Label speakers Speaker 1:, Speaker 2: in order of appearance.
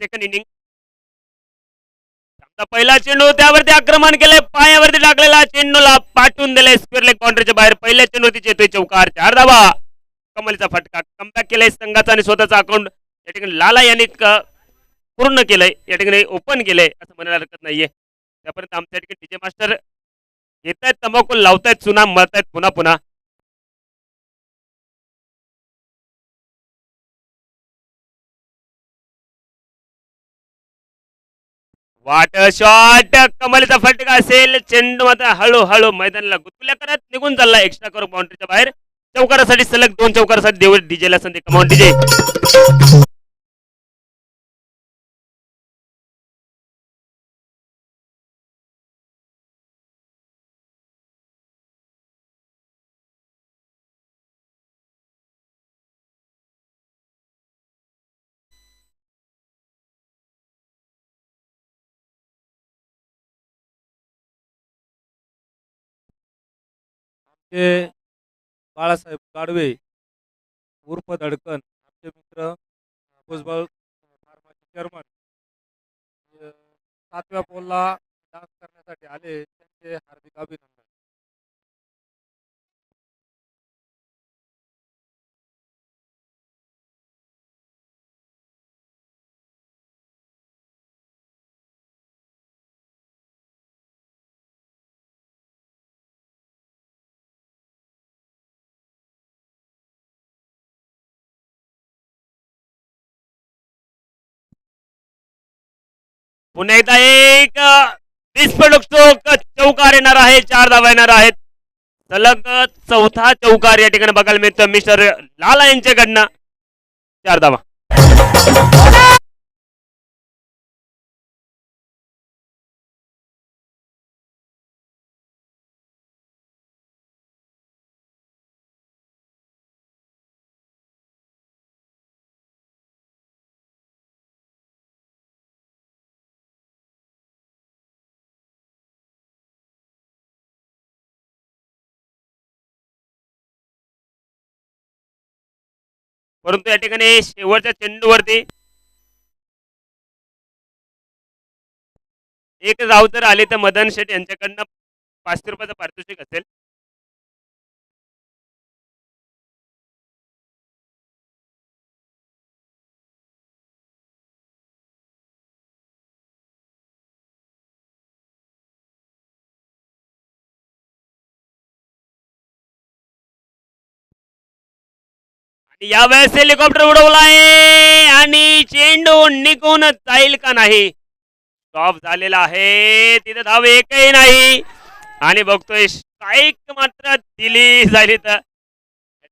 Speaker 1: Second inning पहिला चेंडू त्यावरती आक्रमण केले पायावरती टाकलेला चेंडूला पाठवून दिले स्क्वेअर लेग बाउंड्रीच्या बाहेर. पहिल्या चेंडूवरती येतोय चौकार चार धावा. कमलीचा फटका कमबॅक केलाय संघाचा आणि स्वतःचा अकाउंट या ठिकाणी लाला यांनी पूर्ण केलंय. या ठिकाणी ओपन केलंय असं म्हणायला हरकत नाहीये. त्यापर्यंत आमच्या ठिकाणी डीजे मास्टर घेत आहेत तंबाखू लावतायत चुना मरतायत पुन्हा पुन्हा. वाट शॉट कमलीचा फटका असेल. चेंडू मात्र हळूहळू मैदानाला गुतकुल्या करत निघून चालला एक्स्ट्रा करून बाउंड्रीच्या बाहेर. चौकारासाठी सलग दोन चौकारासाठी देऊ डीजेला संधी. कमावून डीजे
Speaker 2: जे बाळासाहेब गाडवे उर्फ धडकन आमचे मित्र भुजबळ फार्माचे चेअरमन सातव्या पोलला डान्स करण्यासाठी आले त्यांचे हार्दिक अभिनंदन.
Speaker 1: पुन्हा एकदा एक विस्फोटक चौक चौकार येणार आहे चार धावा येणार आहेत. सलग चौथा चौकार या ठिकाणी बघायला मिळतो मिस्टर लाला यांच्याकडनं. चार धावा. परंतु या ठिकाणी शेवटच्या चेंडूवरती एक धाव जर आले तर मदन शेठ यांच्याकडनं पाचशे रुपयाचं पारितोषिक असेल. यावेळेस हेलिकॉप्टर उडवलाय आणि चेंडू निघून जाईल का नाही? स्टॉप झालेला आहे. तिथे धाव एकही नाही. आणि बघतोय स्ट्राईक मात्र दिली झाली तर